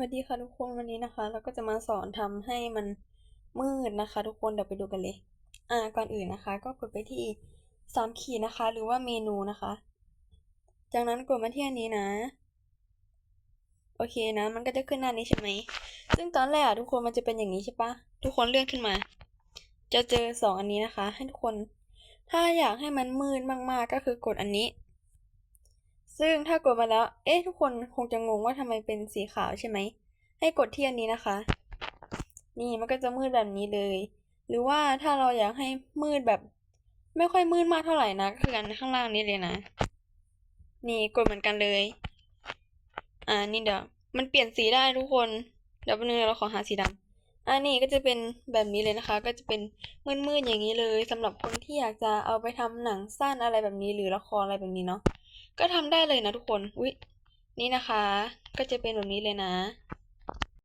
สวัสดีค่ะทุกคนวันนี้นะคะ เราก็จะมาสอนทำให้มันมืดนะคะ ทุกคนเดี๋ยวไปดูกันเลย อ่าก่อนอื่นนะคะ ก็กดไปที่สามขีดนะคะ หรือว่าเมนูนะคะ จากนั้นกดมาที่อันนี้นะ โอเคนะ มันก็จะขึ้นหน้านี้ใช่ไหมซึ่งตอนแรกอะทุกคนมันจะเป็นอย่างนี้ใช่ปะทุกคนเลื่อนขึ้นมา จะเจอสองอันนี้นะคะ ให้ทุกคน ถ้าอยากให้มันมืดมากๆก็คือกดอันนี้ ซึ่งถ้ากดมาแล้ว เอ๊ะทุกคนคงจะงงว่าทำไมเป็นสีขาวใช่ไหม ให้กดที่อันนี้นะคะ นี่มันก็จะมืดแบบนี้เลย หรือว่าถ้าเราอยากให้มืดแบบ ไม่ค่อยมืดมากเท่าไหร่นะก็คืออันข้างล่างนี้เลยนะ นี่กดเหมือนกันเลย อ่านี่เดี๋ยวมันเปลี่ยนสีได้ทุกคน เดี๋ยวแป๊บนึงเราขอหาสีดำอันนี้ก็จะเป็นแบบนี้เลยนะคะ ก็จะเป็นมืดๆอย่างนี้เลยสำหรับคนที่อยากจะเอาไปทำหนังสั้นอะไรแบบนี้ หรือละครอะไรแบบนี้เนาะ ก็ทำได้เลยนะทุกคน อุ๊ย นี่นะคะ ก็จะเป็นแบบนี้เลยนะ